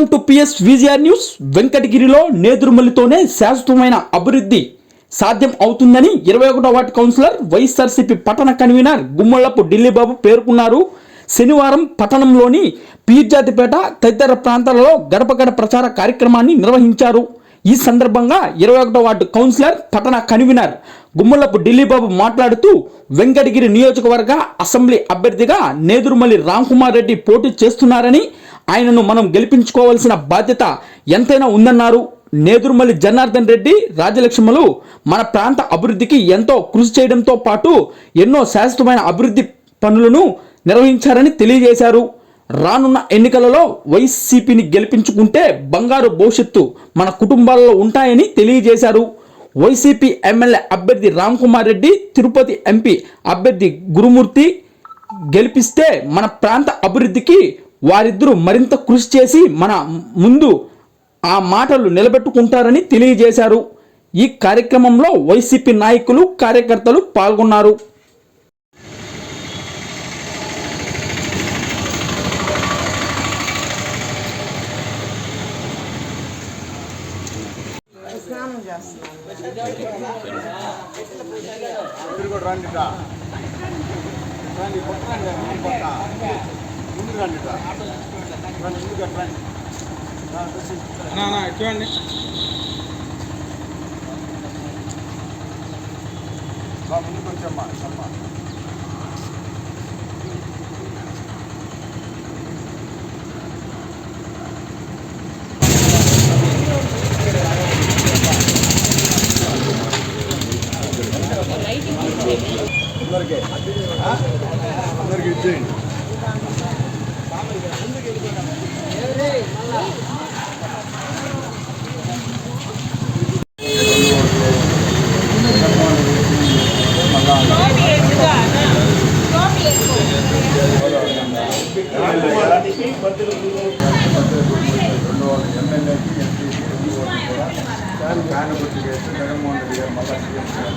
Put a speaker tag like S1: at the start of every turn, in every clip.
S1: Welcome to PS VGR news. వెంకటగిరిలో నేదురుమల్లితోనే శాశ్వతమైన అభివృద్ధి సాధ్యం అవుతుందని ఇరవై ఒకటో వార్డు కౌన్సిలర్ వైఎస్ఆర్సీపీ పట్టణ కన్వీనర్ గుమ్మలపు ఢిల్లీబాబు పేర్కొన్నారు. శనివారం పట్టణంలోని పీర్జాతిపేట తదితర ప్రాంతాలలో గడప గడప ప్రచార కార్యక్రమాన్ని నిర్వహించారు. ఈ సందర్భంగా ఇరవై ఒకటో వార్డు కౌన్సిలర్ పట్టణ కన్వీనర్ గుమ్మలపు ఢిల్లీబాబు మాట్లాడుతూ వెంకటగిరి నియోజకవర్గ అసెంబ్లీ అభ్యర్థిగా నేదురుమల్లి రామ్కుమార్ రెడ్డి పోటీ చేస్తున్నారని ఆయనను మనం గెలిపించుకోవాల్సిన బాధ్యత ఎంతైనా ఉందన్నారు. నేదురుమల్లి జనార్దన్ రెడ్డి రాజలక్ష్మలు మన ప్రాంత అభివృద్ధికి ఎంతో కృషి చేయడంతో పాటు ఎన్నో శాశ్వతమైన అభివృద్ధి పనులను నిర్వహించారని తెలియజేశారు. రానున్న ఎన్నికలలో వైసీపీని గెలిపించుకుంటే బంగారు భవిష్యత్తు మన కుటుంబాలలో ఉంటాయని తెలియజేశారు. వైసీపీ ఎమ్మెల్యే అభ్యర్థి రామ్ కుమార్ రెడ్డి తిరుపతి ఎంపీ అభ్యర్థి గురుమూర్తి గెలిపిస్తే మన ప్రాంత అభివృద్ధికి వారిద్దరూ మరింత కృషి చేసి మన ముందు ఆ మాటలు నిలబెట్టుకుంటారని తెలియజేశారు. ఈ కార్యక్రమంలో వైసీపీ నాయకులు కార్యకర్తలు పాల్గొన్నారు.
S2: రండి రండి ముందుకు రండి ముందుకు రండి రా, ముందుకు వచ్చమ్మా అమ్మా అందరికీ? అందరికీ ఇచ్చేయండి రెండో వాళ్ళు ఎమ్మెల్యేకి ఎంపీకి రెండు ఓట్లు కూడా ఫ్యాన్ గుర్తు చేసి జగన్మోహన్ రెడ్డి గారు మళ్ళా సీఎం గారు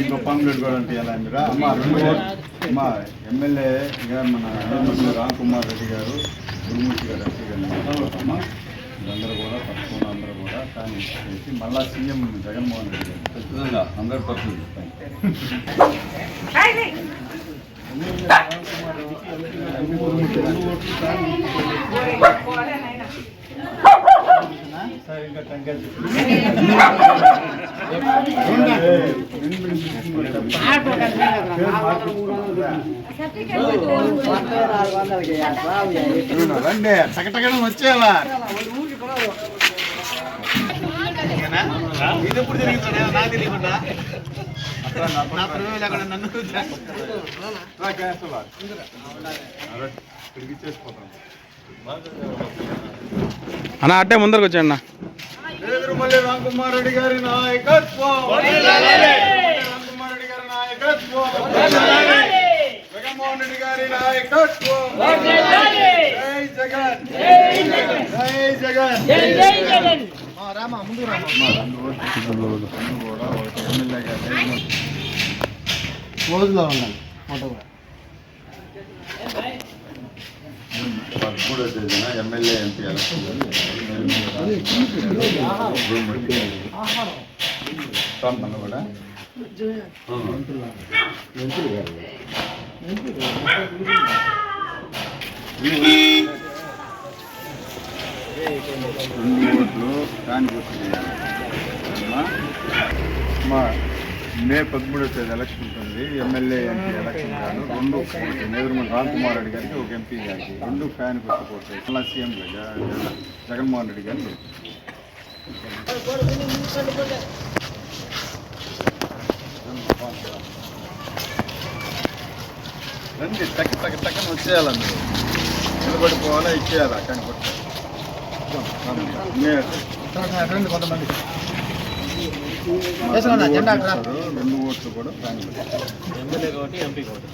S2: ఇంకో పనులు కూడా ఎలా మీరా అమ్మ రెండు అమ్మ ఎమ్మెల్యే గారు మన రామ్ కుమార్ రెడ్డి గారు గురుమూర్తి గారు ఎంపీ గారు అమ్మ వీళ్ళందరూ కూడా పట్టుకున్న అందరూ కూడా కానీ చేసి మళ్ళా సీఎం జగన్మోహన్ రెడ్డి గారు ఖచ్చితంగా హండ్రెడ్ పర్సెంట్ సార్ ఇంకా టెంకాయ రండి టకటకడం వచ్చేయాలా ఇది ఎప్పుడు జరిగిందా నాకు తెలియకుండా నా ప్రమేయం లేకుండా నన్ను తిరిగి చేసిపోతాను
S3: అన్న అట్టే ముందరకు వచ్చాడు అన్న.
S2: రామ్కుమార్ రెడ్డి గారి నాయకత్వం. రామ్కుమార్ రెడ్డి గారి నాయకత్వం. జగన్మోహన్ రెడ్డి గారి నాయకత్వం. జై జగన్. జై జగన్. మా రెండు ఓట్లు రెండు కూడా ఒకటి ఎమ్మెల్యే గారు
S4: రోజులో ఉండాలి. ఫోటో కూడా
S2: పదమూడో తేదీన ఎమ్మెల్యే ఎంపీ ఎలక్షన్. కూడా. రెండు ఓట్లు గుర్తు చేయాలి మే పదమూడో తేదీ ఎలక్షన్ ఉంటుంది. ఎమ్మెల్యే ఎంపీ ఎలక్షన్ కాదు రెండు నేదురుమల రామ్కుమార్ రెడ్డి గారికి ఒక ఎంపీ గారికి. రెండు ఫ్యాన్ గుర్తుపోతాయి మళ్ళీ సీఎం జగన్మోహన్ రెడ్డి గారిని రండి టక్ టక్ టక్కన వచ్చేయాలి మీరు నిలబడిపోవాలా ఇచ్చేయాలా? కానీ కొట్టాలి.
S4: రండి. కొంతమంది జెండా
S2: రెండు ఓట్లు కూడా ఫ్యాన్
S4: ఎమ్మెల్యే కాబట్టి ఎంపీ కాబట్టి